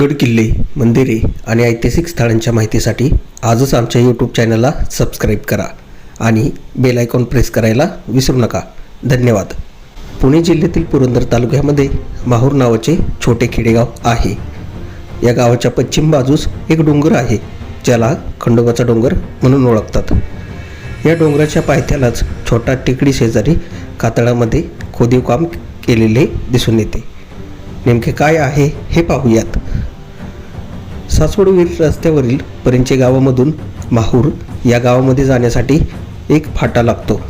गड किल्ले मंदिरे आणि ऐतिहासिक स्थळांच्या माहितीसाठी आजच आमच्या यूट्यूब चॅनलला सबस्क्राईब करा आणि बेल आयकॉन प्रेस करायला विसरू नका. धन्यवाद. पुणे जिल्ह्यातील पुरंदर तालुक्यामध्ये माहूर नावाचे छोटे खेडेगाव आहे. या गावाच्या पश्चिम बाजूस एक डोंगर आहे ज्याला खंडोबाचा डोंगर म्हणून ओळखतात. या डोंगराच्या पायथ्यालाच छोटा टेकडी शेजारी कातळामध्ये खोदीव काम केलेले दिसून येते. नेमके काय आहे हे पाहूयात. सासवडवीर रस्त्यावरील परिंचे गावामधून माहूर या गावामध्ये जाण्यासाठी एक फाटा लागतो.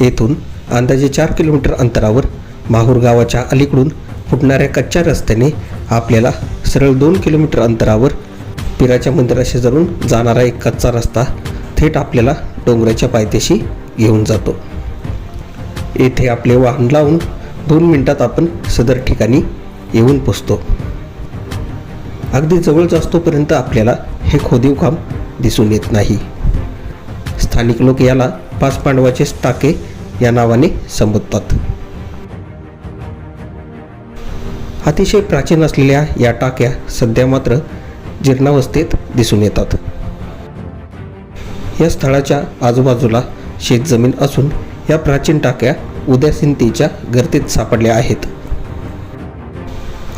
येथून अंदाजे चार किलोमीटर अंतरावर माहूर गावाच्या अलीकडून फुटणाऱ्या कच्च्या रस्त्याने आपल्याला सरळ दोन किलोमीटर अंतरावर पिराच्या मंदिराशेजारून जाणारा एक कच्चा रस्ता थेट आपल्याला डोंगराच्या पायथ्याशी घेऊन जातो. येथे आपले वाहन लावून दोन मिनिटात आपण सदर ठिकाणी येऊन पोचतो. अगदी जवळच असतोपर्यंत आपल्याला हे खोदीव काम दिसून येत नाही. स्थानिक लोक याला पाच पांडवाचे टाके या नावाने संबोधतात. अतिशय प्राचीन असलेल्या या टाक्या सध्या मात्र जीर्णावस्थेत दिसून येतात. या स्थळाच्या आजूबाजूला शेतजमीन असून या प्राचीन टाक्या उदासीनतेच्या गर्दीत सापडल्या आहेत.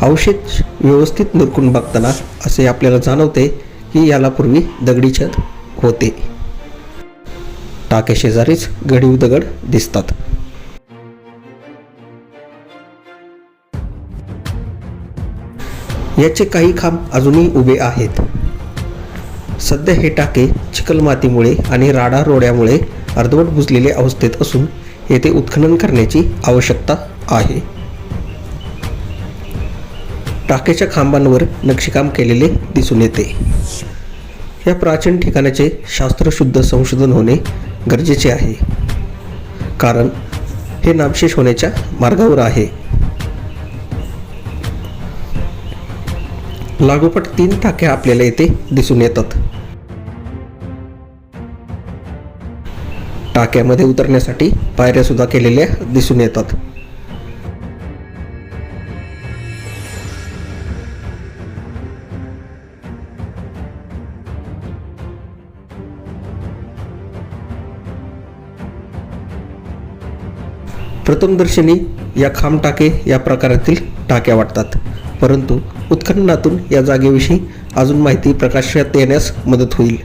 अवशेष व्यवस्थित निरकून बघताना असे आपल्याला जाणवते की याला पूर्वी दगडी छत होते. टाक्याशेजारीच घडीव दगड दिसतात. याचे काही खांब अजूनही उभे आहेत. सध्या हे टाके चिखलमातीमुळे आणि राडा रोड्यामुळे अर्धवट बुजलेले अवस्थेत असून येथे उत्खनन करण्याची आवश्यकता आहे. टाकेच्या खांबांवर नक्षीकाम केलेले दिसून येते. या प्राचीन ठिकाणाचे शास्त्रशुद्ध संशोधन होणे गरजेचे आहे. कारण हे नामशेष होण्याच्या मार्गावर आहे. लागोपाठ तीन टाक्या आपल्याला येथे दिसून येतात. टाक्यामध्ये उतरण्यासाठी पायऱ्या सुद्धा केलेल्या दिसून येतात. प्रथमदर्शनी या खांब टाके या प्रकारातील टाक्या वाटतात. परंतु उत्खननातून या जागेविषयी अजून माहिती प्रकाशात येण्यास मदत होईल.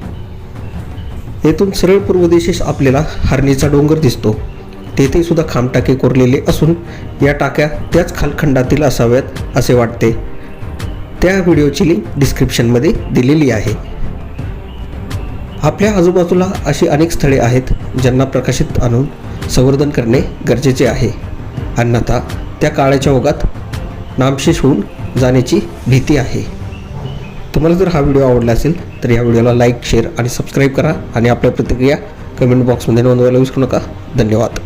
येथून सरळ पूर्व दिशेस आपल्याला हरणीचा डोंगर दिसतो. तेथे सुद्धा खांबटाके कोरलेले असून या टाक्या त्याच खालखंडातील असाव्यात असे वाटते. त्या व्हिडिओची लिंक डिस्क्रिप्शनमध्ये दिलेली आहे. आपल्या आजूबाजूला अशी अनेक स्थळे आहेत ज्यांना प्रकाशित आणून संवर्धन करणे गरजेचे आहे. अन्यथा त्या काळाच्या ओघात नामशेष होऊन जाण्याची भीती आहे. तुम्हाला जर हा व्हिडिओ आवडला असेल तर या व्हिडिओला लाईक शेअर आणि सबस्क्राईब करा आणि आपल्या प्रतिक्रिया कमेंट बॉक्समध्ये नोंदवायला विसरू नका. धन्यवाद.